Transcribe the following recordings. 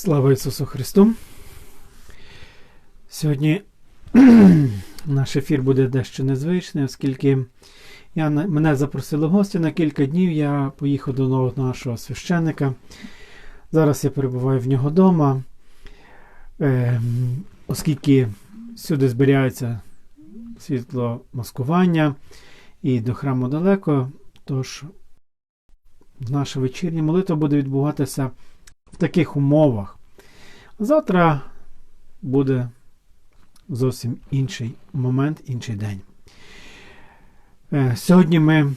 Слава Ісусу Христу! Сьогодні наш ефір буде дещо незвичний, оскільки я, мене запросили в гості на кілька днів. Я поїхав до нового нашого священника. Зараз я перебуваю в нього вдома, е, оскільки сюди зберігається світло маскування і до храму далеко, тож наша вечірня молитва буде відбуватися в таких умовах. Завтра буде зовсім інший момент, інший день. Е, сьогодні ми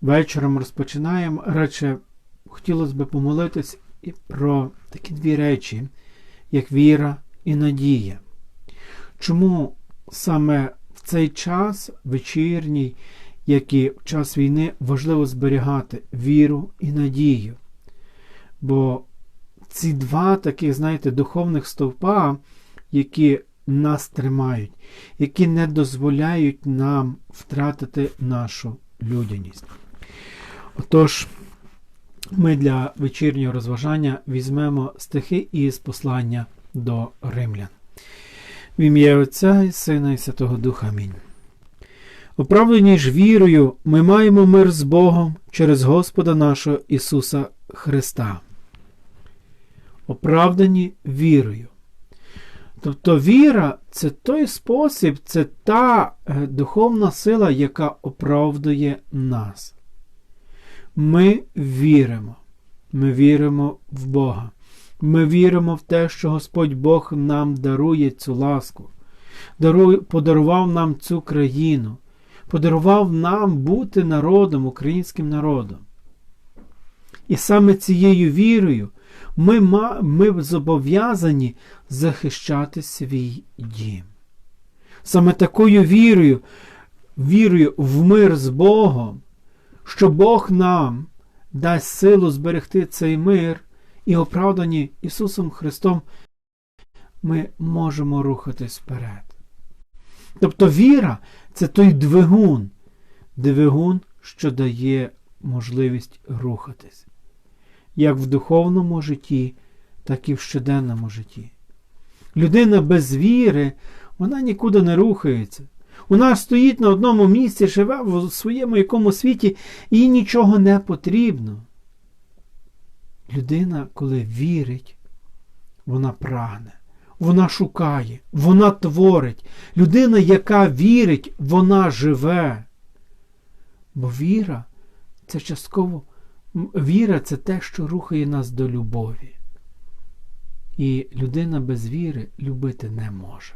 вечором розпочинаємо. Радше хотілося б помолитись про такі дві речі, як віра і надія. Чому саме в цей час вечірній, як і в час війни, важливо зберігати віру і надію? Бо ці два таких, знаєте, духовних стовпа, які нас тримають, які не дозволяють нам втратити нашу людяність. Отож, ми для вечірнього розважання візьмемо стихи із послання до римлян. В ім'я Отця і Сина і Святого Духа Амінь. Оправлені ж вірою, ми маємо мир з Богом через Господа нашого Ісуса Христа. Оправдані вірою. Тобто віра це той спосіб, це та е, духовна сила, яка оправдує нас. Ми віримо. Ми віримо в Бога. Ми віримо в те, що Господь Бог нам дарує цю ласку, подарував нам цю країну, подарував нам бути народом, українським народом. І саме цією вірою ми ми зобов'язані захищати свій дім. Саме такою вірою, вірою в мир з Богом, що Бог нам дасть силу зберегти цей мир і оправдані Ісусом Христом, ми можемо рухатись вперед. Тобто віра це той двигун, двигун, що дає можливість рухатись як в духовному житті, так і в щоденному житті. Людина без віри, вона нікуди не рухається. Вона стоїть на одному місці, живе в своєму якому світі, їй нічого не потрібно. Людина, коли вірить, вона прагне, вона шукає, вона творить. Людина, яка вірить, вона живе. Бо віра це частково Віра це те, що рухає нас до любові. І людина без віри любити не може.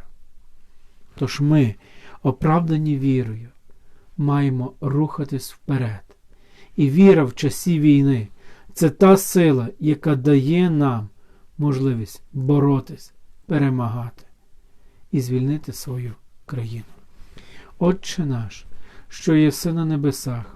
Тож ми, оправдані вірою, маємо рухатись вперед. І віра в часі війни це та сила, яка дає нам можливість боротись, перемагати і звільнити свою країну. Отче наш, що єси на небесах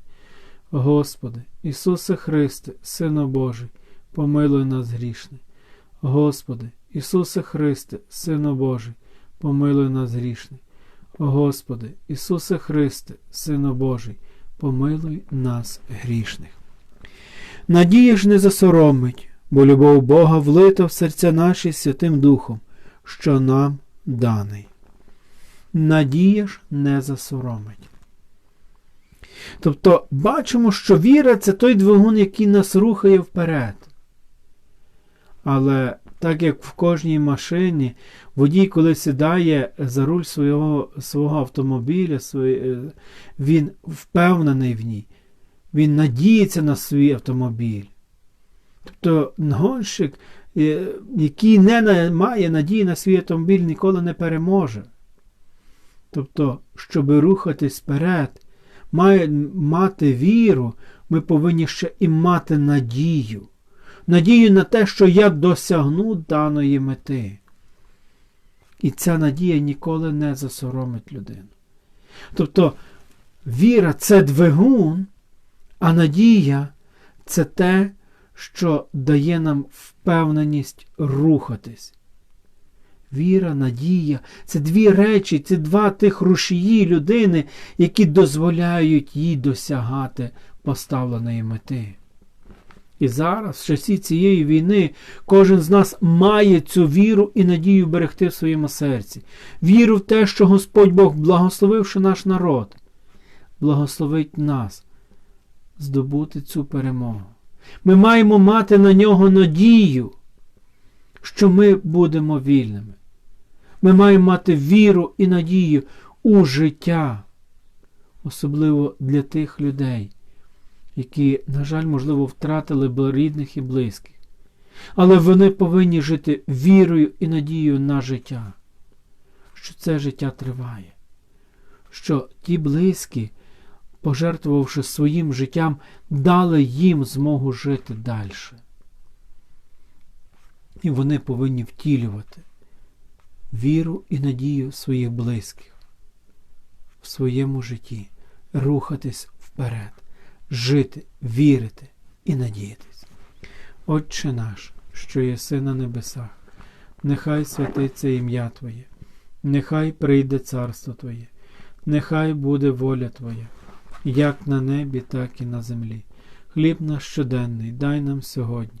Господи, Ісусе Христе, Сино Божий, помилуй нас грішний. Господи, Ісусе Христе, Сино Божий, помилуй нас грішний. Господи, Ісусе Христе, Сино Божий, помилуй нас грішних. Надія ж не засоромить, бо любов Бога влита в серця наші Святим Духом, що нам даний. Надія ж не засоромить. Тобто бачимо, що віра це той двигун, який нас рухає вперед. Але Так як в кожній машині водій, коли сідає за руль свого свого автомобіля, він впевнений в ній, він надіється на свій автомобіль. Тобто гонщик, який не має надії на свій автомобіль, ніколи не переможе. Тобто, щоб рухатись вперед, мати віру, ми повинні ще і мати надію. Надію на те, що я досягну даної мети. І ця надія ніколи не засоромить людину. Тобто віра це двигун, а надія це те, що дає нам впевненість рухатись. Віра, надія це дві речі, це два тих рушії людини, які дозволяють їй досягати поставленої мети. І зараз, в часі цієї війни, кожен з нас має цю віру і надію берегти в своєму серці. Віру в те, що Господь Бог, благословивши наш народ, благословить нас здобути цю перемогу. Ми маємо мати на нього надію, що ми будемо вільними. Ми маємо мати віру і надію у життя, особливо для тих людей, які, на жаль, можливо, втратили рідних і близьких. Але вони повинні жити вірою і надією на життя, що це життя триває, що ті близькі, пожертвувавши своїм життям, дали їм змогу жити далі. І вони повинні втілювати віру і надію своїх близьких в своєму житті, рухатись вперед, жити, вірити і надіятись. Отче наш, що єси на небесах, нехай святиться ім'я Твоє, нехай прийде царство Твоє, нехай буде воля Твоя, як на небі, так і на землі. Хліб наш щоденний, дай нам сьогодні.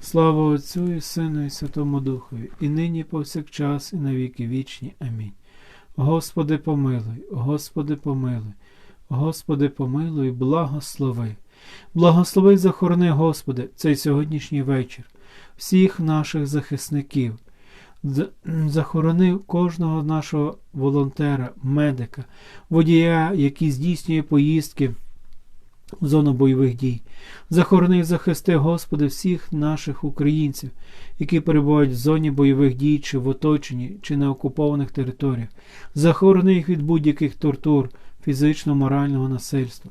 Слава Отцю і Сину, і Святому Духові, і нині, повсякчас, і навіки вічні. Амінь. Господи, помилуй, Господи, помилуй, Господи, помилуй, благослови. Благослови захорони, Господи, цей сьогоднішній вечір, всіх наших захисників. Захорони кожного нашого волонтера, медика, водія, який здійснює поїздки в зону бойових дій. Захорони і захисти, Господи, всіх наших українців, які перебувають в зоні бойових дій, чи в оточенні, чи на окупованих територіях. Захорони їх від будь-яких тортур, фізичного, морального насильства.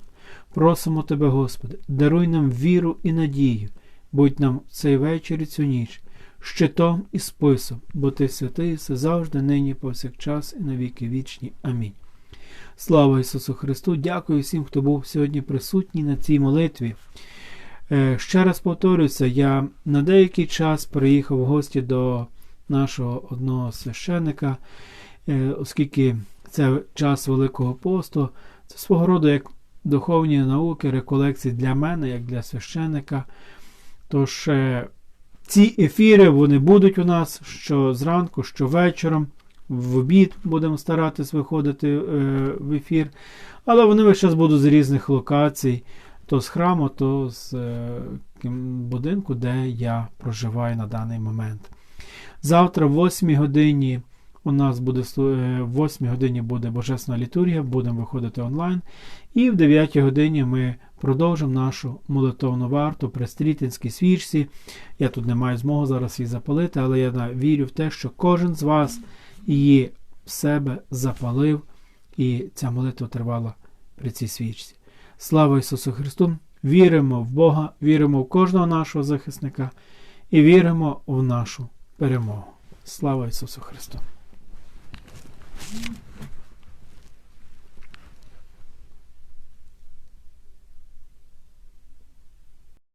Просимо Тебе, Господи, даруй нам віру і надію, будь нам цей вечір і цю ніч, щитом і списом, бо Ти святий, все завжди, нині, повсякчас, і навіки вічні. Амінь. Слава Ісусу Христу! Дякую всім, хто був сьогодні присутній на цій молитві. Е, ще раз повторюся, я на деякий час приїхав в гості до нашого одного священика, е, оскільки це час Великого посту, це свого роду як духовні науки, реколекції для мене, як для священика. Тож е, ці ефіри вони будуть у нас що зранку, що вечором в обід будемо старатись виходити е, в ефір. Але вони весь час будуть з різних локацій, то з храму, то з е, будинку, де я проживаю на даний момент. Завтра, в 8 годині, у нас буде е, в 8 годині буде Божественна літургія, будемо виходити онлайн. І в 9 годині ми продовжимо нашу молитовну варту при стрітинській свічці. Я тут не маю змоги зараз її запалити, але я вірю в те, що кожен з вас її в себе запалив, і ця молитва тривала при цій свічці. Слава Ісусу Христу! Віримо в Бога, віримо в кожного нашого захисника і віримо в нашу перемогу. Слава Ісусу Христу!